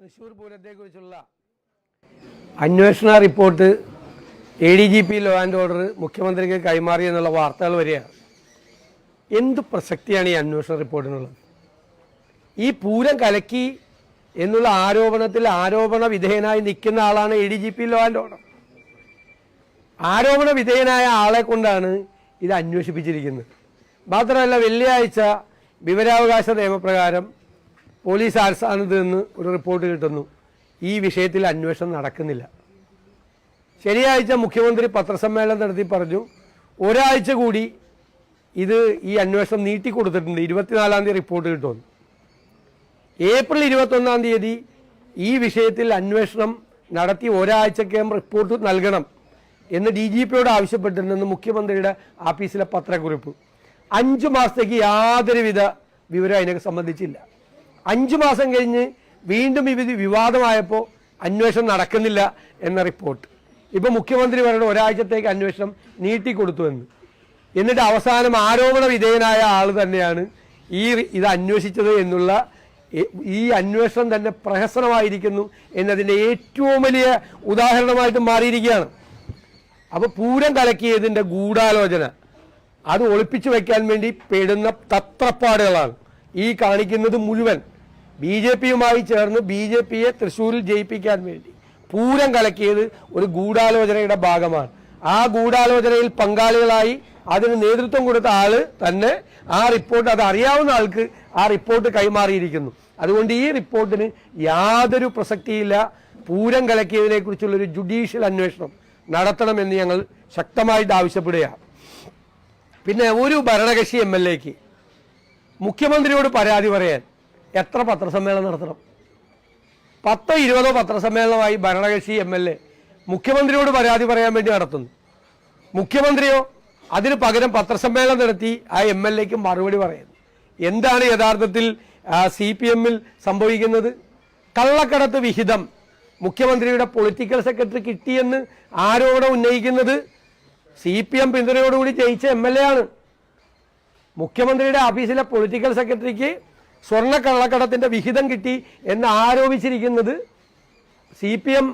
തൃശ്ശൂർ പൂരത്തെക്കുറിച്ചുള്ള അന്വേഷണ report A D G P law and order മുഖ്യമന്ത്രിക്ക് കൈമാറി എന്നുള്ള വാർത്തകൾ വരികയാണ് എന്ത് പ്രസക്തിയാണ് ഈ അന്വേഷണ റിപ്പോർട്ടിനുള്ളത്? ഈ പൂരം കലക്കി എന്നുള്ള ആരോപണത്തിൽ ആരോപണ വിധേയനായി നിൽക്കുന്ന ആളാണ് A D G P law and order ആരോപണ വിധേയനായ ആളെ കൊണ്ടാണ് ഇത് അന്വേഷിപ്പിച്ചിരിക്കുന്നത്. മാത്രമല്ല വെള്ളിയാഴ്ച വിവരാവകാശ നിയമപ്രകാരം പോലീസ് ആസ്ഥാനത്ത് നിന്ന് ഒരു റിപ്പോർട്ട് കിട്ടുന്നു. ഈ വിഷയത്തിൽ അന്വേഷണം നടക്കുന്നില്ല. ശനിയാഴ്ച മുഖ്യമന്ത്രി പത്രസമ്മേളനം നടത്തി പറഞ്ഞു ഒരാഴ്ച കൂടി ഇത് ഈ അന്വേഷണം നീട്ടിക്കൊടുത്തിട്ടുണ്ട് ഇരുപത്തിനാലാം തീയതി റിപ്പോർട്ട് കിട്ടുമെന്ന്. ഏപ്രിൽ ഇരുപത്തൊന്നാം തീയതി ഈ വിഷയത്തിൽ അന്വേഷണം നടത്തി ഒരാഴ്ചക്കകം റിപ്പോർട്ട് നൽകണം എന്ന് ഡി ജി പിയോട് ആവശ്യപ്പെട്ടിട്ടുണ്ടെന്ന് മുഖ്യമന്ത്രിയുടെ ആഫീസിലെ പത്രക്കുറിപ്പ്. അഞ്ചു മാസത്തേക്ക് യാതൊരുവിധ വിവരം അതിനെ സംബന്ധിച്ചില്ല. അഞ്ചു മാസം കഴിഞ്ഞ് വീണ്ടും ഇത് വിവാദമായപ്പോൾ അന്വേഷണം നടക്കുന്നില്ല എന്ന റിപ്പോർട്ട്. ഇപ്പോൾ മുഖ്യമന്ത്രി പറയുന്നത് ഒരാഴ്ചത്തേക്ക് അന്വേഷണം നീട്ടിക്കൊടുത്തു എന്ന്. എന്നിട്ട് അവസാനം ആരോപണ വിധേയനായ ആൾ തന്നെയാണ് ഈ ഇത് അന്വേഷിച്ചത് എന്നുള്ള ഈ അന്വേഷണം തന്നെ പ്രഹസനമായിരിക്കുന്നു എന്നതിന്റെ ഏറ്റവും വലിയ ഉദാഹരണമായിട്ട് മാറിയിരിക്കുകയാണ്. അപ്പോൾ പൂരം കലക്കിയതിന്റെ ഗൂഢാലോചന. അത് ഒളിപ്പിച്ചു വയ്ക്കാൻ വേണ്ടി പെടുന്ന തത്രപ്പാടുകളാണ്. ഈ കാണിക്കുന്നത് മുഴുവൻ ബി ജെ പിയുമായി ചേർന്ന് ബി ജെ പിയെ തൃശ്ശൂരിൽ ജയിപ്പിക്കാൻ വേണ്ടി പൂരം കലക്കിയത് ഒരു ഗൂഢാലോചനയുടെ ഭാഗമാണ്. ആ ഗൂഢാലോചനയിൽ പങ്കാളികളായി അതിന് നേതൃത്വം കൊടുത്ത ആൾ തന്നെ ആ റിപ്പോർട്ട് അത് അറിയാവുന്ന ആൾക്ക് ആ റിപ്പോർട്ട് കൈമാറിയിരിക്കുന്നു. അതുകൊണ്ട് ഈ റിപ്പോർട്ടിന് യാതൊരു പ്രസക്തിയില്ല. പൂരം കലക്കിയതിനെ കുറിച്ചുള്ളൊരു ജുഡീഷ്യൽ അന്വേഷണം നടത്തണമെന്ന് ഞങ്ങൾ ശക്തമായിട്ട് ആവശ്യപ്പെടുകയാണ്. പിന്നെ ഒരു ഭരണകക്ഷി എം എൽ എക്ക് മുഖ്യമന്ത്രിയോട് പരാതി പറയാൻ എത്ര പത്രസമ്മേളനം നടത്തണം? പത്തോ ഇരുപതോ പത്രസമ്മേളനമായി ഭരണകക്ഷി എം എൽ എ മുഖ്യമന്ത്രിയോട് പരാതി പറയാൻ വേണ്ടി നടത്തുന്നു. മുഖ്യമന്ത്രിയോ അതിന് പകരം പത്രസമ്മേളനം നടത്തി ആ എം എൽ എക്ക് മറുപടി പറയുന്നു. എന്താണ് യഥാർത്ഥത്തിൽ സി പി എമ്മിൽ സംഭവിക്കുന്നത്? കള്ളക്കടത്ത് വിഹിതം മുഖ്യമന്ത്രിയുടെ പൊളിറ്റിക്കൽ സെക്രട്ടറി കിട്ടിയെന്ന് ആരോപണം ഉന്നയിക്കുന്നത്? സി പി എം പിന്തുണയോടുകൂടി ജയിച്ച എം എൽ എ ആണ്. മുഖ്യമന്ത്രിയുടെ ഓഫീസിലെ പൊളിറ്റിക്കൽ സെക്രട്ടറിക്ക് സ്വർണ കള്ളക്കടത്തിന്റെ വിഹിതം കിട്ടി എന്ന് ആരോപിച്ചിരിക്കുന്നത് സി പി എം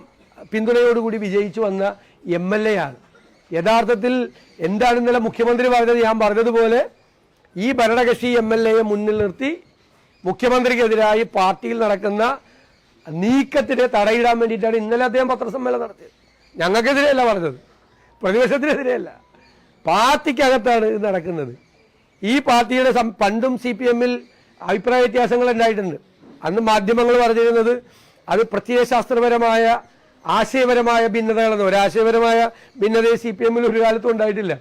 പിന്തുണയോടുകൂടി വിജയിച്ചു വന്ന എം എൽ എ ആണ്. യഥാർത്ഥത്തിൽ എന്താണ് ഇന്നലെ മുഖ്യമന്ത്രി പറഞ്ഞത്? ഞാൻ പറഞ്ഞതുപോലെ ഈ ഭരണകക്ഷി എം എൽ എയെ മുന്നിൽ നിർത്തി മുഖ്യമന്ത്രിക്കെതിരായി പാർട്ടിയിൽ നടക്കുന്ന നീക്കത്തിന് തടയിടാൻ വേണ്ടിയിട്ടാണ് ഇന്നലെ അദ്ദേഹം പത്രസമ്മേളനം നടത്തിയത്. ഞങ്ങൾക്കെതിരെയല്ല പറഞ്ഞത്. പ്രതിപക്ഷത്തിനെതിരെയല്ല. പാർട്ടിക്കകത്താണ് ഇത് നടക്കുന്നത്. ഈ പാർട്ടിയുടെ പണ്ടും സി പി എമ്മിൽ അഭിപ്രായ വ്യത്യാസങ്ങൾ ഉണ്ടായിട്ടുണ്ട്. അന്ന് മാധ്യമങ്ങൾ പറഞ്ഞിരുന്നത് അത് പ്രത്യയശാസ്ത്രപരമായ ആശയപരമായ ഭിന്നതകളെന്ന് ഒരാശയപരമായ ഭിന്നതയെ സി പി എമ്മിൽ ഒരു കാലത്തും ഉണ്ടായിട്ടില്ല.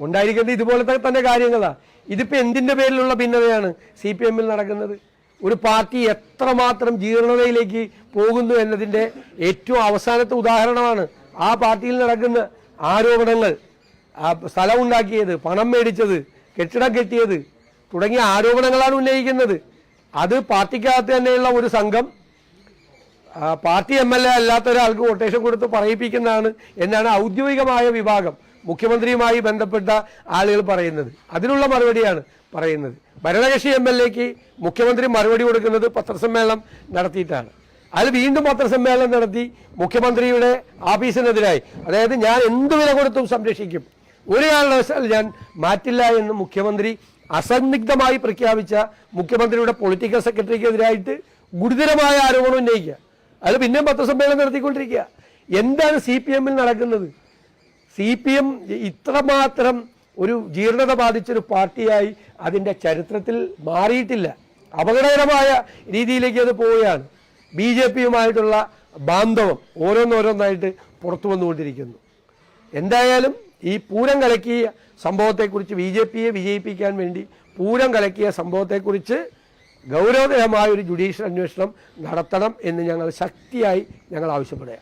ഉണ്ടായിരിക്കുന്നത് ഇതുപോലത്തെ തന്നെ കാര്യങ്ങളാണ് ഇതിപ്പോൾ എന്തിന്റെ പേരിലുള്ള ഭിന്നതയാണ് സി പി എമ്മിൽ നടക്കുന്നത്? ഒരു പാർട്ടി എത്രമാത്രം ജീർണതയിലേക്ക് പോകുന്നു എന്നതിന്റെ ഏറ്റവും അവസാനത്തെ ഉദാഹരണമാണ് ആ പാർട്ടിയിൽ നടക്കുന്ന ആരോപണങ്ങൾ. സ്ഥലം ഉണ്ടാക്കിയത് പണം മേടിച്ചത് കെട്ടിടം കെട്ടിയത് തുടങ്ങിയ ആരോപണങ്ങളാണ് ഉന്നയിക്കുന്നത്. അത് പാർട്ടിക്കകത്ത് തന്നെയുള്ള ഒരു സംഘം പാർട്ടി എം എൽ എ അല്ലാത്ത ഒരാൾക്ക് കൊട്ടേഷൻ കൊടുത്ത് പറയിപ്പിക്കുന്നതാണ് എന്നാണ് ഔദ്യോഗികമായ വിഭാഗം മുഖ്യമന്ത്രിയുമായി ബന്ധപ്പെട്ട ആളുകൾ പറയുന്നത്. അതിനുള്ള മറുപടിയാണ് പറയുന്നത്. ഭരണകക്ഷി എം എൽ എക്ക് മുഖ്യമന്ത്രി മറുപടി കൊടുക്കുന്നത് പത്രസമ്മേളനം നടത്തിയിട്ടാണ്. അതിൽ വീണ്ടും പത്രസമ്മേളനം നടത്തി മുഖ്യമന്ത്രിയുടെ ഓഫീസിനെതിരായി അതായത് ഞാൻ എന്ത് വില കൊടുത്തും സംരക്ഷിക്കും. ഒരു ഞാൻ മാറ്റില്ല എന്ന് മുഖ്യമന്ത്രി അസന്നിഗ്ധമായി പ്രഖ്യാപിച്ച മുഖ്യമന്ത്രിയുടെ പൊളിറ്റിക്കൽ സെക്രട്ടറിക്കെതിരായിട്ട് ഗുരുതരമായ ആരോപണം ഉന്നയിക്കുക. അത് പിന്നെയും പത്രസമ്മേളനം നടത്തിക്കൊണ്ടിരിക്കുക. എന്താണ് സി പി എമ്മിൽ നടക്കുന്നത്? സി പി എം ഇത്രമാത്രം ഒരു ജീർണത ബാധിച്ചൊരു പാർട്ടിയായി അതിന്റെ ചരിത്രത്തിൽ മാറിയിട്ടില്ല. അപകടകരമായ രീതിയിലേക്ക് അത് പോവുകയാണ്. ബി ജെ പിയുമായിട്ടുള്ള ബാന്ധവം ഓരോന്നോരോന്നായിട്ട് പുറത്തു വന്നുകൊണ്ടിരിക്കുന്നു എന്തായാലും ഈ പൂരം കലക്കിയ സംഭവത്തെക്കുറിച്ച് ബി ജെ പിയെ വിജയിപ്പിക്കാൻ വേണ്ടി പൂരം കലക്കിയ സംഭവത്തെക്കുറിച്ച് ഗൗരവതരമായ ഒരു ജുഡീഷ്യൽ അന്വേഷണം നടത്തണം എന്ന് ഞങ്ങൾ ശക്തിയായി ഞങ്ങൾ ആവശ്യപ്പെടുക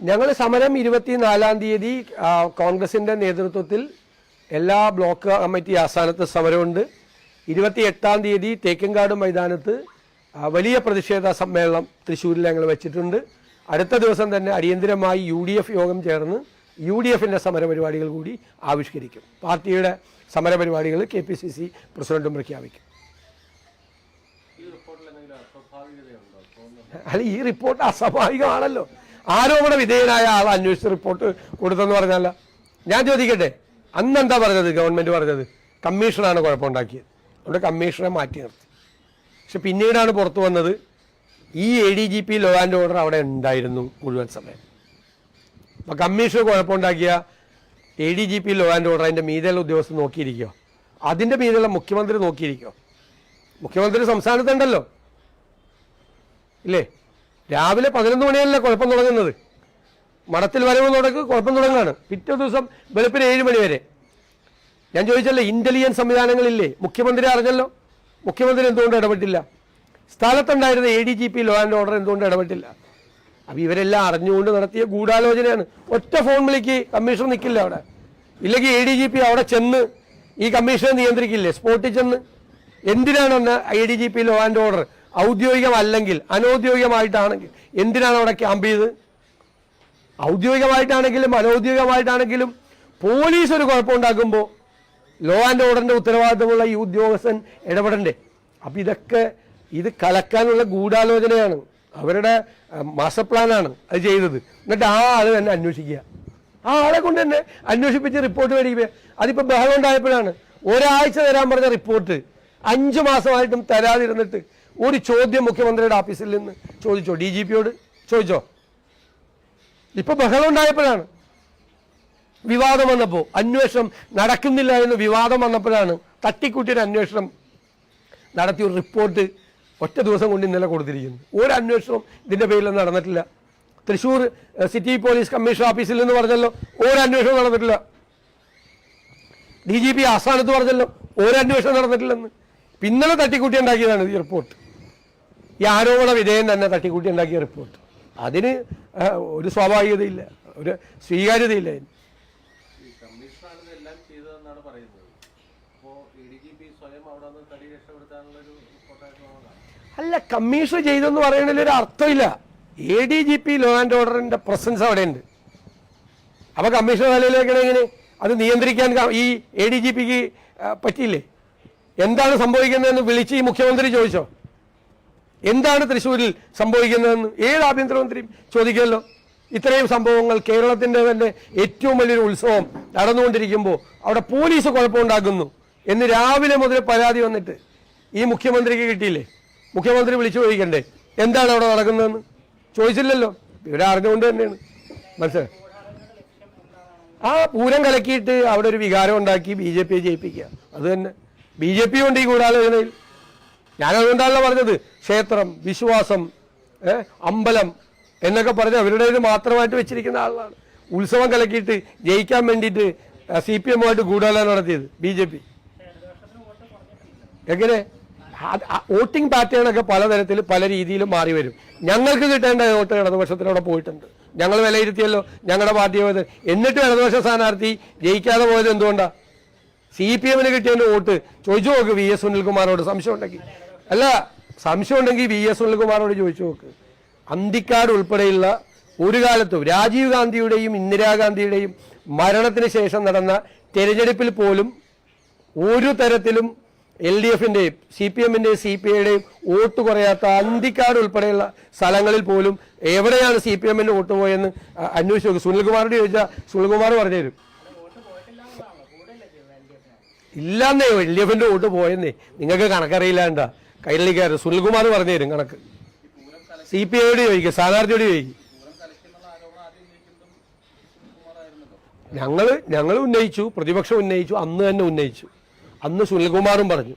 ഞങ്ങൾ സമരം ഇരുപത്തിനാലാം തീയതി കോൺഗ്രസിന്റെ നേതൃത്വത്തിൽ എല്ലാ ബ്ലോക്ക് കമ്മിറ്റി ആസ്ഥാനത്ത് സമരമുണ്ട്. ഇരുപത്തി എട്ടാം തീയതി തേക്കങ്കാട് മൈതാനത്ത് വലിയ പ്രതിഷേധ സമ്മേളനം തൃശ്ശൂരിൽ ഞങ്ങൾ വെച്ചിട്ടുണ്ട്. അടുത്ത ദിവസം തന്നെ അടിയന്തിരമായി യു ഡി എഫ് യോഗം ചേർന്ന് യു ഡി എഫിന്റെ സമരപരിപാടികൾ കൂടി ആവിഷ്കരിക്കും. പാർട്ടിയുടെ സമരപരിപാടികൾ കെ പി സി സി പ്രസിഡന്റും പ്രഖ്യാപിക്കും. അല്ല ഈ റിപ്പോർട്ട് അസ്വാഭാവികമാണല്ലോ. ആരോപണ വിധേയനായ ആൾ അന്വേഷിച്ച റിപ്പോർട്ട് കൊടുത്തെന്ന് പറഞ്ഞല്ല ഞാൻ ചോദിക്കട്ടെ അന്ന് എന്താ പറഞ്ഞത് ഗവൺമെന്റ് പറഞ്ഞത്? കമ്മീഷനാണ് കുഴപ്പമുണ്ടാക്കിയത്. അതുകൊണ്ട് കമ്മീഷനെ മാറ്റി നിർത്തി. പക്ഷെ പിന്നീടാണ് പുറത്തു വന്നത്. ഈ A D G P law and order അവിടെ ഉണ്ടായിരുന്നു മുഴുവൻ സമയം. അപ്പം commission കുഴപ്പമുണ്ടാക്കിയ A D G P law and order അതിന്റെ മീതെയുള്ള ഉദ്യോഗസ്ഥർ നോക്കിയിരിക്കുക അതിന്റെ മീതെയുള്ള മുഖ്യമന്ത്രി നോക്കിയിരിക്കുക മുഖ്യമന്ത്രി സംസ്ഥാനത്തുണ്ടല്ലോ. ഇല്ലേ? രാവിലെ പതിനൊന്ന് മണിയല്ലേ കുഴപ്പം തുടങ്ങുന്നത്? മഠത്തിൽ വരവ് തുടക്ക് കുഴപ്പം തുടങ്ങുകയാണ് പിറ്റേ ദിവസം വെളുപ്പിന് ഏഴ് മണി വരെ. ഞാൻ ചോദിച്ചല്ലേ ഇന്റലിജൻസ് സംവിധാനങ്ങളില്ലേ? മുഖ്യമന്ത്രി അറിഞ്ഞല്ലോ. മുഖ്യമന്ത്രി എന്തുകൊണ്ട് ഇടപെട്ടില്ല? സ്ഥലത്തുണ്ടായിരുന്ന A D G P law and order എന്തുകൊണ്ട് ഇടപെട്ടില്ല? അപ്പം ഇവരെല്ലാം അറിഞ്ഞുകൊണ്ട് നടത്തിയ ഗൂഢാലോചനയാണ്. ഒറ്റ ഫോൺ വിളിക്ക് കമ്മീഷൻ നിൽക്കില്ല അവിടെ. ഇല്ലെങ്കിൽ എ ഡി ജി പി അവിടെ ചെന്ന് ഈ കമ്മീഷനെ നിയന്ത്രിക്കില്ലേ? സ്പോട്ടിൽ ചെന്ന്. എന്തിനാണ് അന്ന് I D G P law and order ഔദ്യോഗികമല്ലെങ്കിൽ അനൗദ്യോഗികമായിട്ടാണെങ്കിൽ എന്തിനാണ് അവിടെ ക്യാമ്പ് ചെയ്ത്? ഔദ്യോഗികമായിട്ടാണെങ്കിലും അനൗദ്യോഗികമായിട്ടാണെങ്കിലും പോലീസ് ഒരു കുഴപ്പമുണ്ടാക്കുമ്പോൾ ലോ ആൻഡ് ഓർഡറിന്റെ ഉത്തരവാദിത്തമുള്ള ഈ ഉദ്യോഗസ്ഥൻ ഇടപെടണ്ടേ. അപ്പം ഇതൊക്കെ ഇത് കലക്കാനുള്ള ഗൂഢാലോചനയാണ്. അവരുടെ മാസ്റ്റർ പ്ലാനാണ് അത് ചെയ്തത്. എന്നിട്ട് ആ ആൾ തന്നെ അന്വേഷിക്കുക. ആ ആളെ കൊണ്ട് തന്നെ അന്വേഷിപ്പിച്ച് റിപ്പോർട്ട് മേടിക്കുക. അതിപ്പോൾ ബഹളം ഉണ്ടായപ്പോഴാണ് ഒരാഴ്ച തരാൻ പറഞ്ഞ റിപ്പോർട്ട് അഞ്ച് മാസമായിട്ടും തരാതിരുന്നിട്ട് ഒരു ചോദ്യം മുഖ്യമന്ത്രിയുടെ ഓഫീസിൽ നിന്ന് ചോദിച്ചോ? ഡി ജി പിയോട് ചോദിച്ചോ? ഇപ്പോൾ ബഹളം ഉണ്ടായപ്പോഴാണ് വിവാദം വന്നപ്പോൾ അന്വേഷണം നടക്കുന്നില്ല എന്ന് വിവാദം വന്നപ്പോഴാണ് തട്ടിക്കൂട്ടിയൊരു അന്വേഷണം നടത്തിയ ഒരു റിപ്പോർട്ട് ഒറ്റ ദിവസം കൊണ്ട് ഇന്നലെ കൊടുത്തിരിക്കുന്നു. ഒരു അന്വേഷണം ഇതിന്റെ പേരിൽ നടന്നിട്ടില്ല. തൃശ്ശൂർ സിറ്റി പോലീസ് കമ്മീഷൻ ഓഫീസിൽ നിന്ന് പറഞ്ഞല്ലോ ഒരു അന്വേഷണം നടന്നിട്ടില്ല. ഡി ജി പി ആസ്ഥാനത്ത് പറഞ്ഞല്ലോ ഒരു അന്വേഷണം നടന്നിട്ടില്ലെന്ന്. പിന്നലെ തട്ടിക്കൂട്ടി ഉണ്ടാക്കിയതാണ് ഈ റിപ്പോർട്ട്. ഈ ആരോപണ വിധേയൻ തന്നെ തട്ടിക്കൂട്ടി ഉണ്ടാക്കിയ റിപ്പോർട്ട്. അതിന് ഒരു സ്വാഭാവികതയില്ല ഒരു സ്വീകാര്യതയില്ല അതിന് ഈ കമ്മീഷനാണ് ഇതെല്ലാം ചെയ്തതെന്നാണ് പറയുന്നത് അപ്പോൾ എ ഡി ജി പി സ്വയം അവിടെ നിന്ന് തടി രക്ഷപ്പെടുത്താനുള്ള ഒരു റിപ്പോർട്ടായിട്ട് നോക്കാം അല്ല കമ്മീഷൻ ചെയ്തെന്ന് പറയുന്നതിൽ ഒരു അർത്ഥമില്ല. A D G P law and ഓർഡറിന്റെ പ്രസൻസ് അവിടെയുണ്ട്. അപ്പൊ കമ്മീഷൻ നിലയിലേക്കാണ് എങ്ങനെ? അത് നിയന്ത്രിക്കാൻ ഈ എ ഡി ജി പിക്ക് പറ്റിയില്ലേ? എന്താണ് സംഭവിക്കുന്നതെന്ന് വിളിച്ച് ഈ മുഖ്യമന്ത്രി ചോദിച്ചോ? എന്താണ് തൃശ്ശൂരിൽ സംഭവിക്കുന്നതെന്ന് ഏത് ആഭ്യന്തരമന്ത്രിയും ചോദിക്കുമല്ലോ. ഇത്രയും സംഭവങ്ങൾ കേരളത്തിന്റെ തന്നെ ഏറ്റവും വലിയൊരു ഉത്സവം നടന്നുകൊണ്ടിരിക്കുമ്പോൾ അവിടെ പോലീസ് കുഴപ്പമുണ്ടാക്കുന്നു എന്ന് രാവിലെ മുതൽ പരാതി വന്നിട്ട് ഈ മുഖ്യമന്ത്രിക്ക് കിട്ടിയില്ലേ? മുഖ്യമന്ത്രി വിളിച്ചു ചോദിക്കണ്ടേ? എന്താണ് അവിടെ നടക്കുന്നതെന്ന്? ചോദിച്ചില്ലല്ലോ. ഇവരെ അറിഞ്ഞുകൊണ്ട് തന്നെയാണ്. മനസ്സിലായി? ആ പൂരം കലക്കിയിട്ട് അവിടെ ഒരു വികാരം ഉണ്ടാക്കി ബി ജെ പിയെ ജയിപ്പിക്കുക. അത് തന്നെ. ബി ജെ പി ഉണ്ട് ഈ ഗൂഢാലോചനയിൽ. ഞാനതുകൊണ്ടാണല്ലോ പറഞ്ഞത്. ക്ഷേത്രം വിശ്വാസം അമ്പലം എന്നൊക്കെ പറഞ്ഞ് അവരുടെ ഇത് മാത്രമായിട്ട് വെച്ചിരിക്കുന്ന ആളാണ്. ഉത്സവം കലക്കിയിട്ട് ജയിക്കാൻ വേണ്ടിയിട്ട് സി പി എമ്മുമായിട്ട് ഗൂഢാലോചന നടത്തിയത് ബി ജെ പി. എങ്ങനെ? വോട്ടിംഗ് പാറ്റേൺ ഒക്കെ പലതരത്തിൽ പല രീതിയിലും മാറി വരും. ഞങ്ങൾക്ക് കിട്ടേണ്ട വോട്ട് ഇടതുപക്ഷത്തിലൂടെ പോയിട്ടുണ്ട്. ഞങ്ങൾ വിലയിരുത്തിയല്ലോ ഞങ്ങളുടെ പാർട്ടി പോയത്. എന്നിട്ട് ഇടതുപക്ഷ സ്ഥാനാർത്ഥി ജയിക്കാതെ പോയത് എന്തുകൊണ്ടാ? സി പി എമ്മിന് കിട്ടിയതിന്റെ വോട്ട്. ചോദിച്ചു നോക്ക് വി എസ് സുനിൽകുമാറോട് സംശയം ഉണ്ടെങ്കിൽ. അല്ല സംശയം ഉണ്ടെങ്കിൽ വി എസ് സുനിൽകുമാറോട് ചോദിച്ചു നോക്ക്. അന്തിക്കാട് ഉൾപ്പെടെയുള്ള ഒരു കാലത്തും രാജീവ് ഗാന്ധിയുടെയും ഇന്ദിരാഗാന്ധിയുടെയും മരണത്തിന് ശേഷം നടന്ന തെരഞ്ഞെടുപ്പിൽ പോലും ഒരു തരത്തിലും എൽ ഡി എഫിന്റെയും സി പി എമ്മിന്റെയും സി പി ഐയുടെയും വോട്ട് കുറയാത്ത അന്തിക്കാട് ഉൾപ്പെടെയുള്ള സ്ഥലങ്ങളിൽ പോലും എവിടെയാണ് സി പി എമ്മിന്റെ വോട്ട് പോയെന്ന് അന്വേഷിച്ച് നോക്കും. സുനിൽകുമാറിനോട് ചോദിച്ചാൽ സുനിൽകുമാർ പറഞ്ഞുതരും ഇല്ലാന്നേ എൽ ഡി എഫിന്റെ വോട്ട് പോയെന്നേ. നിങ്ങൾക്ക് കണക്കറിയില്ലാണ്ട. കൈരളിക്കാർ സുനിൽകുമാർ പറഞ്ഞുതരും കണക്ക്. സി പി ഐയോട് ചോദിക്കും സ്ഥാനാർത്ഥിയോട് ചോദിക്കും. ഞങ്ങൾ ഞങ്ങൾ ഉന്നയിച്ചു പ്രതിപക്ഷം ഉന്നയിച്ചു അന്ന് തന്നെ ഉന്നയിച്ചു. അന്ന് സുനിൽകുമാറും പറഞ്ഞു.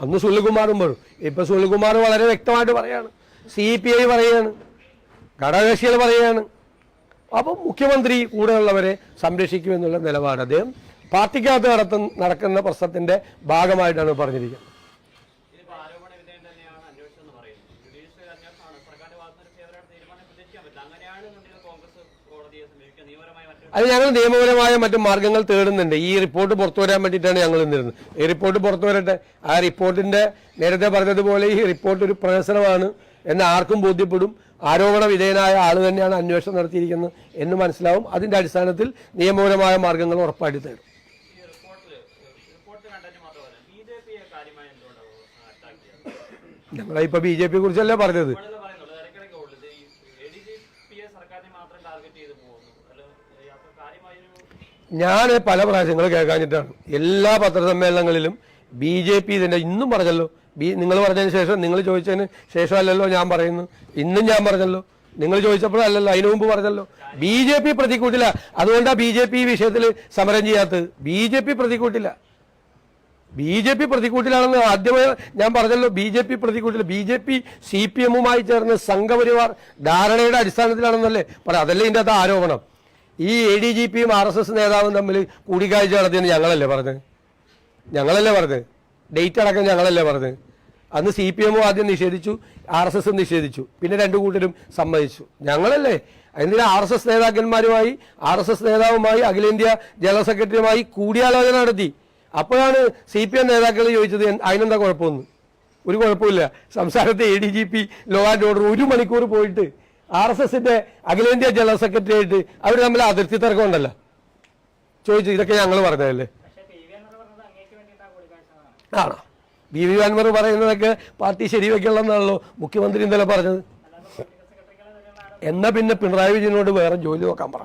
അന്ന് സുനിൽകുമാറും പറഞ്ഞു. ഇപ്പൊ സുനിൽകുമാർ വളരെ വ്യക്തമായിട്ട് പറയാണ്. സി പി ഐ പറയാണ്. ഘടകകക്ഷികൾ പറയാണ്. അപ്പം മുഖ്യമന്ത്രി കൂടെയുള്ളവരെ സംരക്ഷിക്കുമെന്നുള്ള നിലപാട് അദ്ദേഹം പാർട്ടിക്കകത്ത് നടത്തുന്ന നടക്കുന്ന പ്രശ്നത്തിന്റെ ഭാഗമായിട്ടാണ് പറഞ്ഞിരിക്കുന്നത് ഇതിപ്പോ ആരോപണ വിധേയം തന്നെയാണ് അന്വേഷണം എന്ന് പറയുന്നത് ജുഡീഷ്യൽ അന്വേഷണമാണ് സർക്കാരിന്റെ ഭാഗത്ത് നിന്ന് ഫേവറായിട്ട് തീരുമാനം പ്രതീക്ഷിക്കാൻ പറ്റില്ല അങ്ങനെയാണെന്നുണ്ടെങ്കിൽ കോൺഗ്രസ് കോടതിയെ സമീപിക്കുക നിയമപരമായ മറ്റു അത് ഞങ്ങൾ നിയമപരമായ മറ്റു മാർഗങ്ങൾ തേടുന്നുണ്ട്. ഈ റിപ്പോർട്ട് പുറത്തു വരാൻ വേണ്ടിയിട്ടാണ് ഞങ്ങൾ നിന്നിരുന്നത്. ഈ റിപ്പോർട്ട് പുറത്തു വരട്ടെ. ആ റിപ്പോർട്ടിന്റെ നേരത്തെ പറഞ്ഞതുപോലെ ഈ റിപ്പോർട്ട് ഒരു പ്രഹസനമാണ് എന്ന് ആർക്കും ബോധ്യപ്പെടും. ആരോപണ വിധേയനായ ആൾ തന്നെയാണ് അന്വേഷണം നടത്തിയിരിക്കുന്നത് എന്ന് മനസ്സിലാവും. അതിന്റെ അടിസ്ഥാനത്തിൽ നിയമപരമായ മാർഗങ്ങൾ ഉറപ്പായിട്ട് തേടും. മാത്രമല്ല ബി ജെ പിയെ കുറിച്ചല്ലേ പറഞ്ഞത്? സർക്കാരിനെ മാത്രം ടാർഗറ്റ് ചെയ്ത് അല്ല ഈ അപ്പൊ കാര്യമായൊരു ഞാൻ പല പ്രാവശ്യങ്ങൾ കേൾക്കാഞ്ഞിട്ടാണ്. എല്ലാ പത്രസമ്മേളനങ്ങളിലും ബി ജെ പി ഇതിന്റെ ഇന്നും പറഞ്ഞല്ലോ. ബി നിങ്ങൾ പറഞ്ഞതിന് ശേഷം നിങ്ങൾ ചോദിച്ചതിന് ശേഷമല്ലല്ലോ ഞാൻ പറയുന്നു. ഇന്നും ഞാൻ പറഞ്ഞല്ലോ. നിങ്ങൾ ചോദിച്ചപ്പോഴല്ലല്ലോ അതിനു മുമ്പ് പറഞ്ഞല്ലോ. ബി ജെ പി പ്രതിക്കൂട്ടില്ല. അതുകൊണ്ടാണ് ബി ജെ പി വിഷയത്തിൽ സമരം ചെയ്യാത്തത്. ബി ജെ പി പ്രതിക്കൂട്ടില്ല. ബി ജെ പി പ്രതിക്കൂട്ടിലാണെന്ന് ആദ്യമേ ഞാൻ പറഞ്ഞല്ലോ. B J P പ്രതിക്കൂട്ടില്ല. B J P C P എമ്മുമായി ചേർന്ന് സംഘപരിവാർ ധാരണയുടെ അടിസ്ഥാനത്തിലാണെന്നല്ലേ. പറയാം അതല്ലേ ഇതിന്റെ അകത്ത് ആരോപണം? ഈ എ ഡി ജി പിയും ആർ എസ് എസ് നേതാവും തമ്മിൽ കൂടിക്കാഴ്ച നടത്തിയെന്ന് ഞങ്ങളല്ലേ പറഞ്ഞത്? ഞങ്ങളല്ലേ പറഞ്ഞത്? ഡേറ്റ് അടക്കം ഞങ്ങളല്ലേ പറഞ്ഞത്? അന്ന് സി പി എമ്മും ആദ്യം നിഷേധിച്ചു ആർ എസ് എസും നിഷേധിച്ചു. പിന്നെ രണ്ടു കൂട്ടരും സമ്മതിച്ചു. ഞങ്ങളല്ലേ? എന്തിനാ ആർ എസ് എസ് നേതാക്കന്മാരുമായി ആർ എസ് എസ് നേതാവുമായി അഖിലേന്ത്യാ ജനറൽ സെക്രട്ടറിയുമായി കൂടിയാലോചന നടത്തി? അപ്പോഴാണ് സി പി എം നേതാക്കൾ ചോദിച്ചത് അതിനെന്താ കുഴപ്പമൊന്നും? ഒരു കുഴപ്പമില്ല. സംസ്ഥാനത്തെ A D G P law and order ഒരു മണിക്കൂർ പോയിട്ട് ആർ എസ് എസിന്റെ അഖിലേന്ത്യാ ജനറൽ സെക്രട്ടറി ആയിട്ട് അവർ തമ്മിൽ അതിർത്തി തർക്കം ഉണ്ടല്ലോ. ചോദിച്ചു ഇതൊക്കെ ഞങ്ങൾ പറഞ്ഞതല്ലേ? ആണോ? ബി വി അൻവർ പറയുന്നതൊക്കെ പാർട്ടി ശരിവെക്കണമെന്നാണല്ലോ മുഖ്യമന്ത്രി ഇന്നലെ പറഞ്ഞത്. എന്നാ പിന്നെ പിണറായി വിജയനോട് വേറെ ജോലി നോക്കാൻ പറ.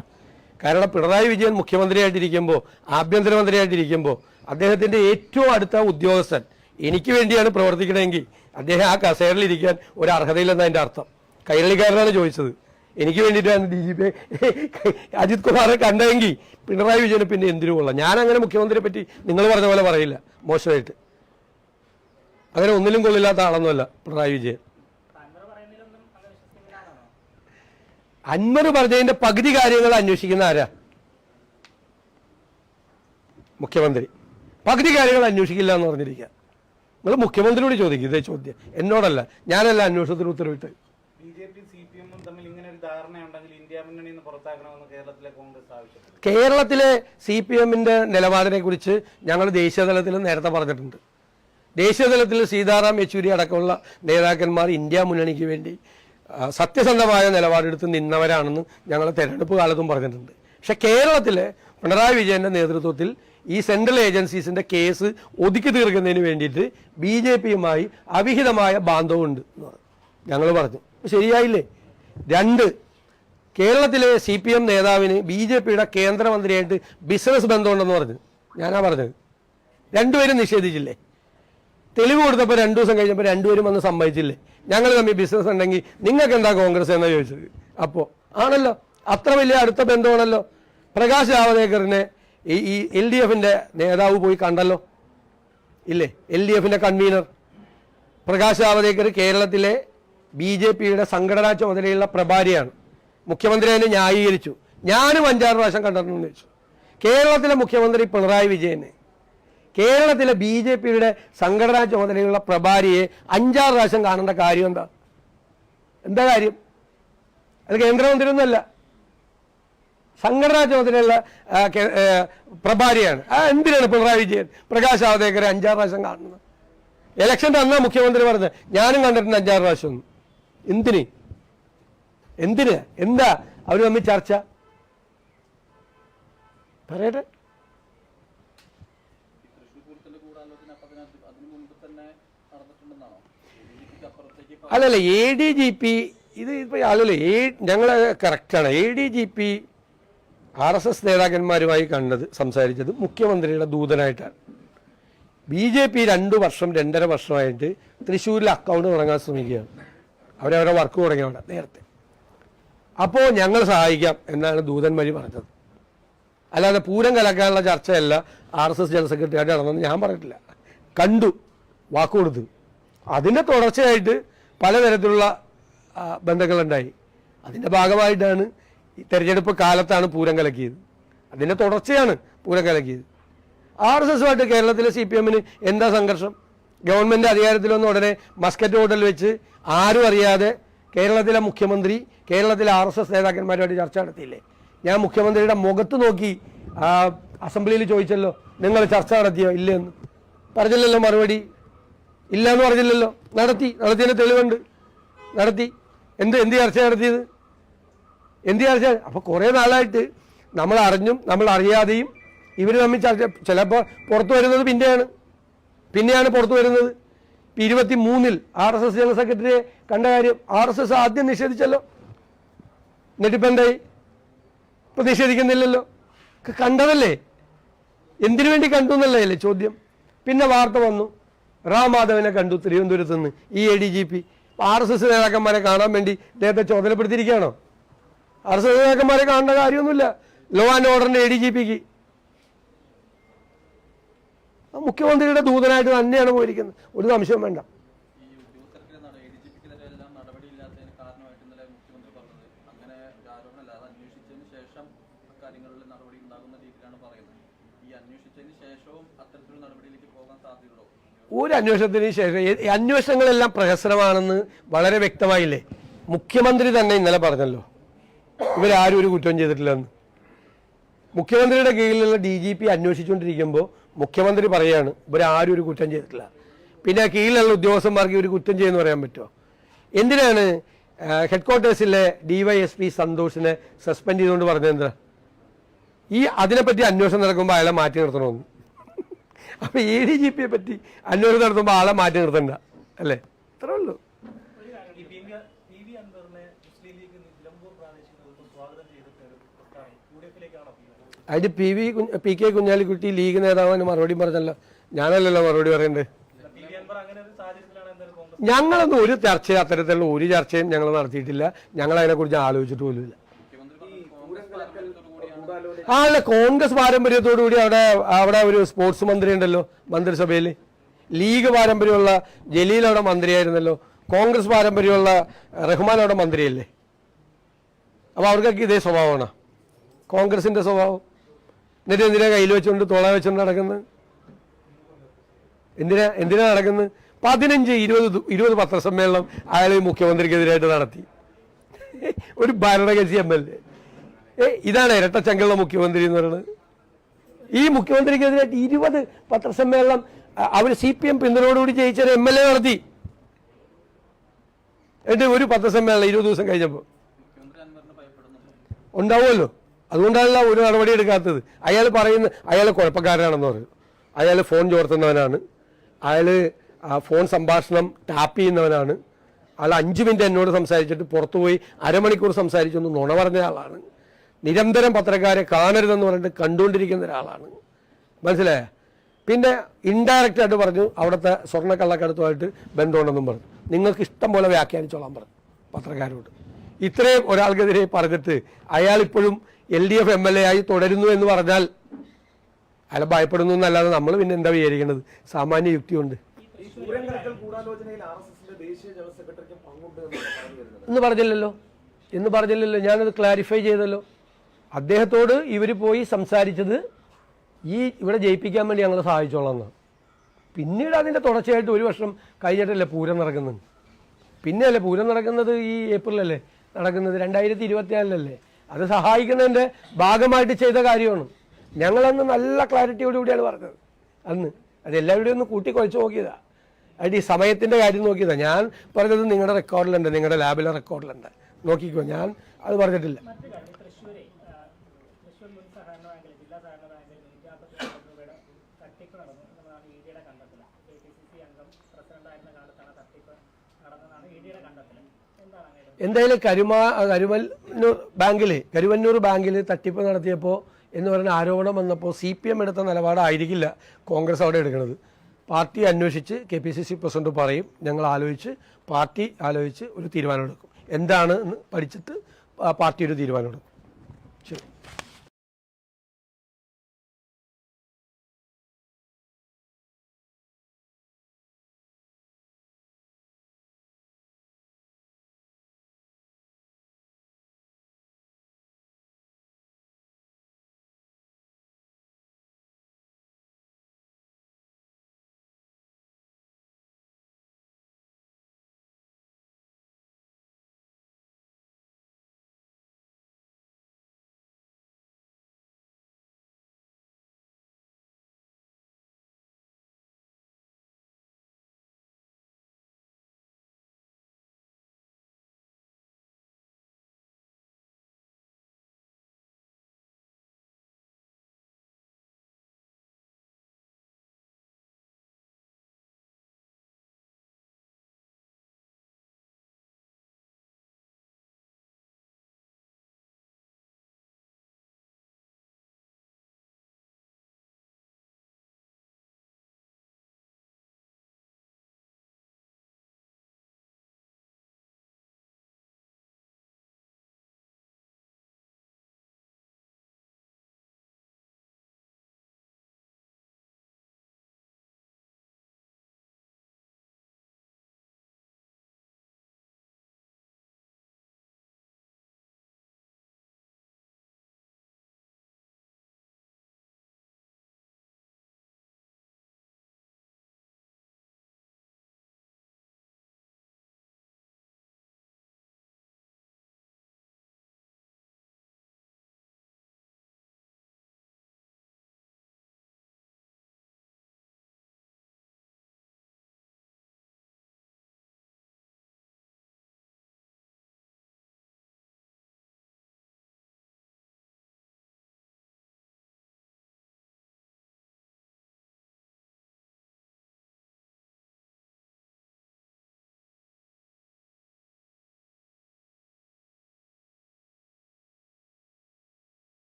കാരണം പിണറായി വിജയൻ മുഖ്യമന്ത്രിയായിട്ടിരിക്കുമ്പോൾ ആഭ്യന്തരമന്ത്രിയായിട്ടിരിക്കുമ്പോൾ അദ്ദേഹത്തിന്റെ ഏറ്റവും അടുത്ത ഉദ്യോഗസ്ഥൻ എനിക്ക് വേണ്ടിയാണ് പ്രവർത്തിക്കണമെങ്കിൽ അദ്ദേഹം ആ കസേരയിലിരിക്കാൻ ഒരു അർഹതയില്ലെന്ന് അതിന്റെ അർത്ഥം. കൈരളിക്കാരനാണ് ചോദിച്ചത്. എനിക്ക് വേണ്ടിയിട്ടാണ് ഡി ജി പി അജിത് കുമാറെ കണ്ടെങ്കിൽ പിണറായി വിജയന് പിന്നെ എന്തിനു കൊള്ളാം? ഞാൻ അങ്ങനെ മുഖ്യമന്ത്രിയെ പറ്റി നിങ്ങൾ പറഞ്ഞ പോലെ പറയില്ല. മോശമായിട്ട്. അങ്ങനെ ഒന്നിലും കൊള്ളില്ലാത്ത ആളൊന്നുമല്ല പിണറായി വിജയൻ. അൻവർ പറഞ്ഞതിന്റെ പകുതി കാര്യങ്ങൾ അന്വേഷിക്കുന്ന ആരാ? മുഖ്യമന്ത്രി. പകുതി കാര്യങ്ങൾ അന്വേഷിക്കില്ല എന്ന് പറഞ്ഞിരിക്കുക. നിങ്ങൾ മുഖ്യമന്ത്രിയോട് ചോദിക്കും ഇതേ ചോദ്യം. എന്നോടല്ല ഞാനല്ല അന്വേഷണത്തിന് ഉത്തരവിട്ട് B J P C P എമ്മും തമ്മിൽ ഇങ്ങനെ ഒരു ഇന്ത്യ കേരളത്തിലെ കേരളത്തിലെ സി പി എമ്മിന്റെ നിലപാടിനെ കുറിച്ച് ഞങ്ങൾ ദേശീയതലത്തിൽ നേരത്തെ പറഞ്ഞിട്ടുണ്ട്. ദേശീയതലത്തിൽ സീതാറാം യെച്ചൂരി അടക്കമുള്ള നേതാക്കന്മാർ ഇന്ത്യ മുന്നണിക്ക് വേണ്ടി സത്യസന്ധമായ നിലപാടെടുത്ത് നിന്നവരാണെന്ന് ഞങ്ങൾ തെരഞ്ഞെടുപ്പ് കാലത്തും പറഞ്ഞിട്ടുണ്ട്. പക്ഷെ കേരളത്തിലെ പിണറായി വിജയന്റെ നേതൃത്വത്തിൽ ഈ സെൻട്രൽ ഏജൻസീസിന്റെ കേസ് ഒതുക്കി തീർക്കുന്നതിന് വേണ്ടിയിട്ട് ബി ജെ പിയുമായി അവിഹിതമായ ബാന്ധവമുണ്ട് ഞങ്ങൾ പറഞ്ഞു. ശരിയായില്ലേ? രണ്ട് കേരളത്തിലെ സി പി എം നേതാവിന് ബി ജെ പിയുടെ കേന്ദ്രമന്ത്രിയായിട്ട് ബിസിനസ് ബന്ധമുണ്ടെന്ന് പറഞ്ഞു. ഞാനാ പറഞ്ഞത്. രണ്ടുപേരും നിഷേധിച്ചില്ലേ? തെളിവ് കൊടുത്തപ്പോൾ രണ്ടു ദിവസം കഴിഞ്ഞപ്പോൾ രണ്ടുപേരും വന്ന് സമ്മതിച്ചില്ലേ? ഞങ്ങൾ തമ്മിൽ ബിസിനസ് ഉണ്ടെങ്കിൽ നിങ്ങൾക്ക് എന്താ കോൺഗ്രസ് എന്നാ ചോദിച്ചത്? അപ്പോൾ ആണല്ലോ. അത്ര വലിയ അടുത്ത ബന്ധമാണല്ലോ. പ്രകാശ് ജാവദേക്കറിനെ ഈ ഈ എൽ ഡി എഫിന്റെ നേതാവ് പോയി കണ്ടല്ലോ? ഇല്ലേ? എൽ ഡി എഫിന്റെ കൺവീനർ. പ്രകാശ് ജാവദേക്കർ കേരളത്തിലെ ബി ജെ പിയുടെ സംഘടനാ ചുമതലയുള്ള പ്രഭാരിയാണ്. മുഖ്യമന്ത്രി അതിനെ ന്യായീകരിച്ചു. ഞാനും അഞ്ചാറ് പ്രാവശ്യം കണ്ടിട്ടുണ്ടെന്ന് ചോദിച്ചു. കേരളത്തിലെ മുഖ്യമന്ത്രി പിണറായി വിജയനെ കേരളത്തിലെ ബി ജെ പിയുടെ സംഘടനാ ചുമതലയുള്ള പ്രഭാരിയെ അഞ്ചാറ് പ്രാവശ്യം കാണേണ്ട കാര്യം എന്താ? എന്താ കാര്യം? അത് കേന്ദ്രമന്ത്രിയൊന്നുമല്ല. സംഘടനാ ചുമതലയുള്ള പ്രഭാരിയാണ്. ആ എന്തിനാണ് പിണറായി വിജയൻ പ്രകാശ് ജാവദേക്കറെ അഞ്ചാറ് പ്രാവശ്യം കാണുന്നത്? ഇലക്ഷന്റെ അന്നാ മുഖ്യമന്ത്രി പറഞ്ഞത്. ഞാനും കണ്ടിട്ടുണ്ട് അഞ്ചാറ് പ്രാവശ്യം എന്തിന്? എന്തിന്? എന്താ അവർ തമ്മിൽ ചർച്ച? പറയട്ടെ. അല്ലല്ല എ ഡി ജി പി ഇത് ഇപ്പൊ അല്ലല്ല ഞങ്ങൾ കറക്റ്റാണ്. A D G P R S S നേതാക്കന്മാരുമായി കണ്ടത് സംസാരിച്ചത് മുഖ്യമന്ത്രിയുടെ ദൂതനായിട്ടാണ്. ബി ജെ പി രണ്ടു വർഷം രണ്ടര വർഷമായിട്ട് തൃശ്ശൂരിൽ അക്കൗണ്ട് തുടങ്ങാൻ ശ്രമിക്കുകയാണ്. അവരവരുടെ വർക്ക് തുടങ്ങിയവിടെ നേരത്തെ. അപ്പോൾ ഞങ്ങൾ സഹായിക്കാം എന്നാണ് ദൂതൻ വഴി പറഞ്ഞത്. അല്ലാതെ പൂരം കലക്കാനുള്ള ചർച്ചയല്ല ആർ എസ് എസ് ജനറൽ സെക്രട്ടറിയായിട്ട് നടന്നെന്ന് ഞാൻ പറഞ്ഞിട്ടില്ല. കണ്ടു വാക്ക് കൊടുത്തു. അതിന്റെ തുടർച്ചയായിട്ട് പലതരത്തിലുള്ള ബന്ധങ്ങളുണ്ടായി. അതിന്റെ ഭാഗമായിട്ടാണ് ഈ തെരഞ്ഞെടുപ്പ് കാലത്താണ് പൂരം കലക്കിയത്. അതിന്റെ തുടർച്ചയാണ് പൂരം കലക്കിയത്. ആർ എസ് എസുമായിട്ട് കേരളത്തിലെ സി പി എമ്മിന് എന്താ സംഘർഷം? ഗവൺമെന്റ് അധികാരത്തിൽ വന്ന ഉടനെ മസ്കറ്റ് ഹോട്ടൽ വെച്ച് ആരും അറിയാതെ കേരളത്തിലെ മുഖ്യമന്ത്രി കേരളത്തിലെ ആർ എസ് എസ് നേതാക്കന്മാരുമായിട്ട് ചർച്ച നടത്തിയില്ലേ? ഞാൻ മുഖ്യമന്ത്രിയുടെ മുഖത്ത് നോക്കി അസംബ്ലിയിൽ ചോദിച്ചല്ലോ നിങ്ങൾ ചർച്ച നടത്തിയോ? ഇല്ലെന്ന് പറഞ്ഞില്ലല്ലോ മറുപടി. ഇല്ല എന്ന് പറഞ്ഞില്ലല്ലോ. നടത്തി നടത്തിയതിന് തെളിവുണ്ട്. നടത്തി. എന്ത് എന്ത് ചർച്ച നടത്തിയത്? എന്ത് ചർച്ച? അപ്പോൾ കുറേ നാളായിട്ട് നമ്മൾ അറിഞ്ഞും നമ്മൾ അറിയാതെയും ഇവർ തമ്മിൽ ചർച്ച ചിലപ്പോൾ പുറത്തു വരുന്നത് പിന്നെയാണ്. പിന്നെയാണ് പുറത്തു വരുന്നത്. ഇരുപത്തി മൂന്നിൽ ആർ എസ് എസ് ജനറൽ സെക്രട്ടറിയെ കണ്ട കാര്യം ആർ എസ് എസ് ആദ്യം നിഷേധിച്ചല്ലോ. എന്നിട്ടിപ്പോൾ എന്തായി ഇപ്പം നിഷേധിക്കുന്നില്ലല്ലോ കണ്ടതല്ലേ? എന്തിനു വേണ്ടി കണ്ടു എന്നല്ലേ ചോദ്യം. പിന്നെ വാർത്ത വന്നു. റാം മാധവനെ കണ്ടു തിരുവനന്തപുരത്ത് നിന്ന്. ഈ A D G P R S S നേതാക്കന്മാരെ കാണാൻ വേണ്ടി ഇദ്ദേഹത്തെ ചുമതലപ്പെടുത്തിയിരിക്കുകയാണോ? ആർ എസ് എസ് നേതാക്കന്മാരെ കാണേണ്ട കാര്യമൊന്നുമില്ല. ലോ ആൻഡ് ഓർഡറിന്റെ എ ഡി ജി പിക്ക് മുഖ്യമന്ത്രിയുടെ ദൂതനായിട്ട് തന്നെയാണ് പോയിരിക്കുന്നത്. ഒരു സംശയം വേണ്ട. ഒരു അന്വേഷണത്തിന് ശേഷം അന്വേഷണങ്ങളെല്ലാം പ്രഹസനമാണെന്ന് വളരെ വ്യക്തമായില്ലേ? മുഖ്യമന്ത്രി തന്നെ ഇന്നലെ പറഞ്ഞല്ലോ. ഇവരാരും ഒരു കുറ്റം ചെയ്തിട്ടില്ലെന്ന്. മുഖ്യമന്ത്രിയുടെ കീഴിലുള്ള ഡി ജി പി അന്വേഷിച്ചുകൊണ്ടിരിക്കുമ്പോൾ മുഖ്യമന്ത്രി പറയാണ് ഇവരാരും ഒരു കുറ്റം ചെയ്തിട്ടില്ല. പിന്നെ കീഴിലുള്ള ഉദ്യോഗസ്ഥന്മാർക്ക് ഒരു കുറ്റം ചെയ്യുമെന്ന് പറയാൻ പറ്റുമോ? എന്തിനാണ് ഹെഡ് ക്വാർട്ടേഴ്സിലെ ഡിവൈഎസ്പി സന്തോഷിനെ സസ്പെൻഡ് ചെയ്തുകൊണ്ട് പറഞ്ഞത് എന്താ ഈ അതിനെപ്പറ്റി അന്വേഷണം നടക്കുമ്പോൾ അയാളെ മാറ്റി നിർത്തണമെന്ന് അപ്പോൾ എ ഡി ജി പിയെ പറ്റി അന്വേഷണം നടത്തുമ്പോൾ ആളെ മാറ്റി നിർത്തണ്ട അല്ലേ? ഇത്രേ ഉള്ളൂ ഈ പി വി പി വി അൻവറിനെ മുസ്ലിം ലീഗ് നിലമ്പൂർ പ്രാദേശിക നേതൃത്വം സ്വാഗതം ചെയ്തിട്ട് ഒരു പ്രസ്താവന യു ഡി എഫിലേക്കാണോ പോകുന്നത് അതിന് P V P K Kunhalikutty league നേതാവിന് മറുപടി പറഞ്ഞല്ലോ. ഞാനല്ലല്ലോ മറുപടി പറയണ്ടേ? ഞങ്ങളൊന്നും ഒരു ചർച്ച അത്തരത്തിലുള്ള ഒരു ചർച്ചയും ഞങ്ങൾ നടത്തിയിട്ടില്ല. ഞങ്ങൾ അതിനെക്കുറിച്ച് ആലോചിച്ചിട്ട് പോലുമില്ല ആ അല്ല കോൺഗ്രസ് പാരമ്പര്യത്തോടു കൂടി അവിടെ അവിടെ ഒരു സ്പോർട്സ് മന്ത്രി ഉണ്ടല്ലോ മന്ത്രിസഭയിൽ ലീഗ് പാരമ്പര്യമുള്ള ജലീൽ അവിടെ മന്ത്രിയായിരുന്നല്ലോ. കോൺഗ്രസ് പാരമ്പര്യമുള്ള റഹ്മാൻ അവിടെ മന്ത്രിയല്ലേ? അപ്പോൾ അവർക്കൊക്കെ ഇതേ സ്വഭാവമാണ്? കോൺഗ്രസിന്റെ സ്വഭാവം? എന്നിട്ട് എന്തിനാ കയ്യിൽ വെച്ചുകൊണ്ട് തോള വെച്ചുകൊണ്ട് നടക്കുന്നത്? എന്തിനാ എന്തിനാ നടക്കുന്നത്? പതിനഞ്ച് ഇരുപത് ഇരുപത് പത്രസമ്മേളനം അയാൾ മുഖ്യമന്ത്രിക്കെതിരായിട്ട് നടത്തി. ഒരു ഭരണകക്ഷി എം എൽ എ. ഇതാണ് ഇരട്ടച്ചങ്കുള്ള മുഖ്യമന്ത്രി എന്ന് പറയുന്നത്. ഈ മുഖ്യമന്ത്രിക്കെതിരായിട്ട് ഇരുപത് പത്രസമ്മേളനം അവർ സി പി എം പിന്തുണയോടുകൂടി ജയിച്ച എം എൽ എ നടത്തി. എന്നിട്ട് ഒരു പത്രസമ്മേളനം ഇരുപത് ദിവസം കഴിഞ്ഞപ്പോൾ ഉണ്ടാവുമല്ലോ. അതുകൊണ്ടല്ല ഒരു നടപടി എടുക്കാത്തത്. അയാൾ പറയുന്ന അയാൾ കുഴപ്പക്കാരനാണെന്ന് പറയും. അയാൾ ഫോൺ ചോർത്തുന്നവനാണ്. അയാൾ ഫോൺ സംഭാഷണം ടാപ്പ് ചെയ്യുന്നവനാണ്. അയാൾ അഞ്ച് മിനിറ്റ് എന്നോട് സംസാരിച്ചിട്ട് പുറത്തു പോയി അരമണിക്കൂർ സംസാരിച്ചൊന്ന് നുണ പറഞ്ഞ ആളാണ്. നിരന്തരം പത്രക്കാരെ കാണരുതെന്ന് പറഞ്ഞിട്ട് കണ്ടുകൊണ്ടിരിക്കുന്ന ഒരാളാണ്. മനസ്സിലായ? പിന്നെ ഇൻഡയറക്റ്റ് ആയിട്ട് പറഞ്ഞു അവിടുത്തെ സ്വർണക്കള്ളക്കടത്തുമായിട്ട് ബന്ധമുണ്ടെന്നും പറഞ്ഞു. നിങ്ങൾക്ക് ഇഷ്ടം പോലെ വ്യാഖ്യാനിച്ചോളാൻ പറഞ്ഞു പത്രക്കാരോട്. ഇത്രയും ഒരാൾക്കെതിരെ പറഞ്ഞിട്ട് അയാൾ ഇപ്പോഴും L D F M L A ആയി തുടരുന്നു എന്ന് പറഞ്ഞാൽ അയാൾ ഭയപ്പെടുന്നു എന്നല്ലാതെ നമ്മൾ പിന്നെ എന്താ വിചാരിക്കുന്നത് സാമാന്യ യുക്തിയുണ്ട്. എന്ന് പറഞ്ഞില്ലല്ലോ. എന്ന് പറഞ്ഞില്ലല്ലോ. ഞാനത് ക്ലാരിഫൈ ചെയ്തല്ലോ. അദ്ദേഹത്തോട് ഇവർ പോയി സംസാരിച്ചത് ഈ ഇവിടെ ജയിപ്പിക്കാൻ വേണ്ടി ഞങ്ങൾ സഹായിച്ചോളാം പിന്നീട് അതിന്റെ തുടർച്ചയായിട്ട് ഒരു വർഷം കഴിഞ്ഞിട്ടല്ലേ പൂരം നടക്കുന്നത്? പിന്നെയല്ലേ പൂരം നടക്കുന്നത് ഈ ഏപ്രിലല്ലേ? നടക്കുന്നത് രണ്ടായിരത്തി ഇരുപത്തിനാലിലല്ലേ? അത് സഹായിക്കുന്നതിന്റെ ഭാഗമായിട്ട് ചെയ്ത കാര്യമാണ്. ഞങ്ങളന്ന് നല്ല ക്ലാരിറ്റിയോട് കൂടിയാണ് പറഞ്ഞത്. അന്ന് അത് എല്ലാവരുടെയും ഒന്ന് കൂട്ടിക്കുഴച്ച് നോക്കിയതാ. അതിന്റെ ഈ സമയത്തിന്റെ കാര്യം നോക്കിയതാ. ഞാൻ പറഞ്ഞത് നിങ്ങളുടെ റെക്കോർഡിലുണ്ട് നിങ്ങളുടെ ലാബിലെ റെക്കോർഡിലുണ്ട്. നോക്കിക്കോ ഞാൻ അത് പറഞ്ഞിട്ടില്ല. പ്രസിഡന്റായിരുന്ന എന്തായാലും കരുമാ കരുവന്നൂർ ബാങ്കിൽ കരുവന്നൂർ ബാങ്കിൽ തട്ടിപ്പ് നടത്തിയപ്പോൾ എന്ന് പറഞ്ഞ ആരോപണം വന്നപ്പോൾ സി പി എം എടുത്ത നിലപാടായിരിക്കില്ല കോൺഗ്രസ് അവിടെ എടുക്കുന്നത്. പാർട്ടി അന്വേഷിച്ച് K P C C president പറയും ഞങ്ങൾ ആലോചിച്ച് പാർട്ടി ആലോചിച്ച് ഒരു തീരുമാനമെടുക്കും. എന്താണ് എന്ന് പഠിച്ചിട്ട് പാർട്ടി ഒരു തീരുമാനമെടുക്കും. ശരി.